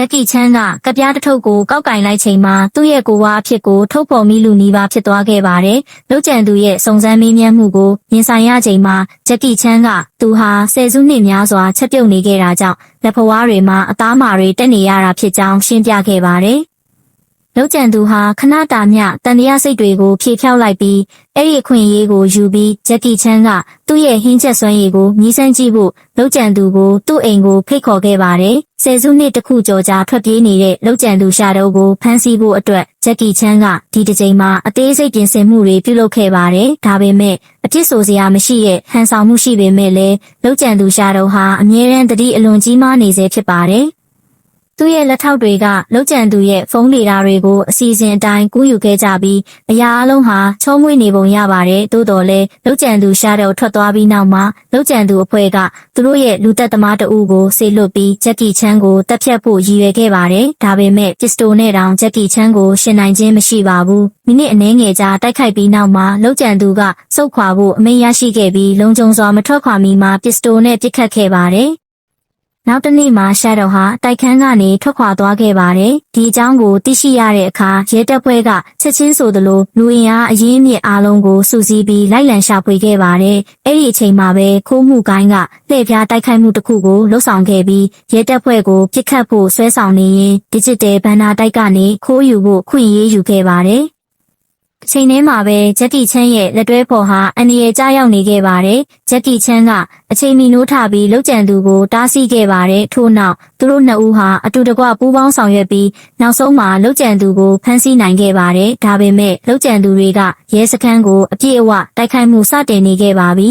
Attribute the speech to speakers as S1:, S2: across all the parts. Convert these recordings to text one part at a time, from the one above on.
S1: ဂျက်ကီချန်းကကပြားတစ်ထုပ်ကိုကောက်ကင်လိုက်ချိန်မှာသူ့ရဲ့ကိုယ်ဝါအဖြစ်ကိုထုတ်ဖော်မိလူနီးပါးဖြစ်သွားခဲ့ပါတယ်။လောက်ကျန်သူရဲ့စုံစမ်းမေးမြန်းမှုကိုရင်ဆိုင်ရချိန်မှာဂျက်ကီချန်းကသူဟာဆယ်စုနှစ်များစွာချက်ပြုတ်နေခဲ့တာကြောင့်လက်ဖွားတွေမှာအသားမာတွေတက်နေရတာဖြစ်ကြောင်းရှင်းပြခဲ့ပါတယ်။ လောက်ကျန်သူဟာခဏတာမျှတန်တရားစိတ်တွေကိုဖြေဖြောက်လိုက်ပြီးအဲ့ဒီအခွင့်အရေးကိုယူပြီးဂျက်ကီချန်းကသူ့ရဲ့ဟင်းချက်စွမ်းရည်ကိုမြည်ဆန်းကြည့်ဖို့လောက်ကျန်သူကိုသူ့အိမ်ကိုဖိတ်ခေါ်ခဲ့ပါတယ်။ဆယ်စုနှစ်တစ်ခုကျော်ကြာထွက်ပြေးနေတဲ့လောက်ကျန်သူရှာတော့ကိုဖမ်းဆီးဖို့အတွက်ဂျက်ကီချန်းကဒီတစ်ချိန်မှာအသေးစိတ်ပြင်ဆင်မှုတွေပြုလုပ်ခဲ့ပါတယ်။ဒါပေမဲ့အပြစ်ဆိုစရာမရှိရဲ့ဟန်ဆောင်မှုရှိပေမဲ့လည်းလောက်ကျန်သူရှာတော့ဟာအမြဲတမ်းတတိအလွန်ကြီးမားနေစေဖြစ်ပါတယ်။ သူ့ရဲ့လက်ထောက်တွေကလောက်ကျန်သူရဲ့ဖုန်းဒေတာတွေကိုအစီအစဉ်အတိုင်းကူးယူခဲ့ကြပြီးအရာအလုံးဟာချောမွေ့နေပုံရပါတယ်သို့တော်လည်းလောက်ကျန်သူရှားတော့ထွက်သွားပြီးနောက်မှာလောက်ကျန်သူအဖွဲ့ကသူတို့ရဲ့လူသက်သမားတအူးကိုဆေလွတ်ပြီးဂျက်ကီချန်းကိုတပ်ဖြတ်ဖို့ရည်ရွယ်ခဲ့ပါတယ်ဒါပေမဲ့ပစ္စတိုနဲ့တောင်ဂျက်ကီချန်းကိုရှင်နိုင်ခြင်းမရှိပါဘူးမိနစ်အနည်းငယ်ကြာတိုက်ခိုက်ပြီးနောက်မှာလောက်ကျန်သူကစုတ်ခွာဖို့အမိန့်ရရှိခဲ့ပြီးလုံခြုံစွာမထွက်ခွာမီမှာပစ္စတိုနဲ့ပစ်ခတ်ခဲ့ပါတယ် နောက်တစ်နေ့မှာရှာတော့ဟာတိုက်ခန်းကနေထွက်ခွာသွားခဲ့ပါတယ်။ဒီအကြောင်းကိုသိရှိရတဲ့အခါရဲတပ်ဖွဲ့ကချက်ချင်းဆိုသလိုလူအင်အားအရင်းအမြစ်အားလုံးကိုစုစည်းပြီးလိုက်လံရှာဖွေခဲ့ပါတယ်။အဲ့ဒီအချိန်မှာပဲခိုးမှုကိုင်းကလှည့်ဖျားတိုက်ခိုက်မှုတစ်ခုကိုလှုပ်ဆောင်ခဲ့ပြီးရဲတပ်ဖွဲ့ကိုပြစ်ခတ်ဖို့ဆွဲဆောင်နေရင် digital ဘန်နာတိုက်ကနေခိုးယူဖို့ခွင့်ရေးယူခဲ့ပါတယ်။အ ချိန်ထဲမှာပဲဂျက်ကီချန်းရဲ့လက်တွဲဖော်ဟာအန်ဒီရဲ့ကြားရောက်နေခဲ့ပါတယ်။ဂျက်ကီချန်းကအချိန်မီနိုးထပြီးလှုပ်ကြံသူကိုတားဆီးခဲ့ပါတယ်။ထို့နောက်သူတို့နှစ်ဦးဟာအတူတကွပူးပေါင်းဆောင်ရွက်ပြီးနောက်ဆုံးမှာလှုပ်ကြံသူကိုဖမ်းဆီးနိုင်ခဲ့ပါတယ်။ဒါပေမဲ့လှုပ်ကြံသူတွေကရဲစခန်းကိုအပြည့်အဝတိုက်ခိုက်မှုစတင်နေခဲ့ပါပြီ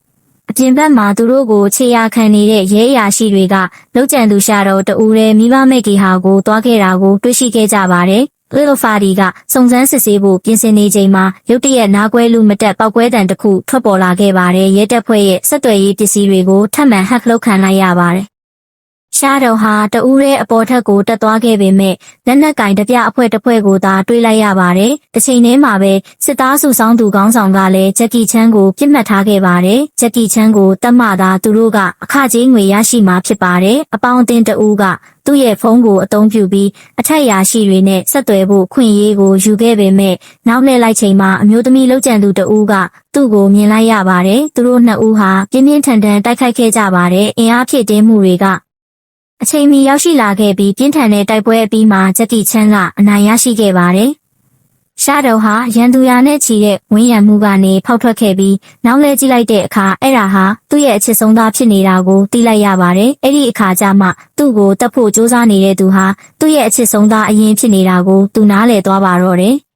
S1: ။အပြင်ဘက်မှာသူတို့ကိုခြေရာခံနေတဲ့ရဲအရာရှိတွေကလောက်ကျန်သူရှာတော့တူတဲ့မိဘမဲ့ဂီဟာကိုတွားခဲ့တာကိုတွေ့ရှိခဲ့ကြပါတယ်။ Little Fadi ကစုံစမ်းစစ်ဆေးဖို့ပြင်ဆင်နေချိန်မှာရုတ်တရက်နားကွဲလူမတက်ပောက်ကွဲတံတစ်ခုထွက်ပေါ်လာခဲ့ပါတယ်။ရဲတပ်ဖွဲ့ရဲ့ဆက်သွယ်ရေးပစ္စည်းတွေကိုထပ်မံဟက်လုပ်ခံလိုက်ရပါတယ်။ ရှားတော်ဟာတူးရဲ့အပေါ်ထက်ကိုတက်သွားခဲ့ပေမဲ့လက်နက်ကင်တပြအဖွဲ့တစ်ဖွဲ့ကိုသာတွေးလိုက်ရပါတယ်။တစ်ချိန်တည်းမှာပဲစစ်သားစုဆောင်သူကောင်းဆောင်ကလည်းဂျက်ကီချန်းကိုပြစ်မှတ်ထားခဲ့ပါတယ်။ဂျက်ကီချန်းကိုတတ်မှသာသူတို့ကအခကြေးငွေရရှိမှာဖြစ်ပါတယ်။အပေါင်းအသင်းတဦးကသူ့ရဲ့ဖုန်းကိုအသုံးပြုပြီးအထက်ရာရှိတွေနဲ့ဆက်သွယ်ဖို့ခွင့်ရေးကိုယူခဲ့ပေမဲ့နောက်လှည့်လိုက်ချိန်မှာအမျိုးသမီးလောက်ကျန်သူတဦးကသူ့ကိုမြင်လိုက်ရပါတယ်။သူတို့နှစ်ဦးဟာပြင်းပြင်းထန်ထန်တိုက်ခိုက်ခဲ့ကြပါတယ်။အင်အားဖြည့်တင်းမှုတွေက အချိန်မီရောက်ရှိလာခဲ့ပြီးပြင်းထန်တဲ့တိုက်ပွဲအပြီးမှာဂျက်ကီချန်းကအနိုင်ရရှိခဲ့ပါတယ်။ရှာတော်ဟာရန်သူရာနဲ့ချီတဲ့ဝင်းရံမှုကနေဖောက်ထွက်ခဲ့ပြီးနောက်လဲကြည့်လိုက်တဲ့အခါအဲ့ဒါဟာသူ့ရဲ့အချစ်ဆုံးသားဖြစ်နေတာကိုသိလိုက်ရပါတယ်။အဲ့ဒီအခါကျမှသူ့ကိုတတ်ဖို့စူးစမ်းနေတဲ့သူဟာသူ့ရဲ့အချစ်ဆုံးသားအရင်ဖြစ်နေတာကိုသူနားလည်သွားပါတော့တယ်။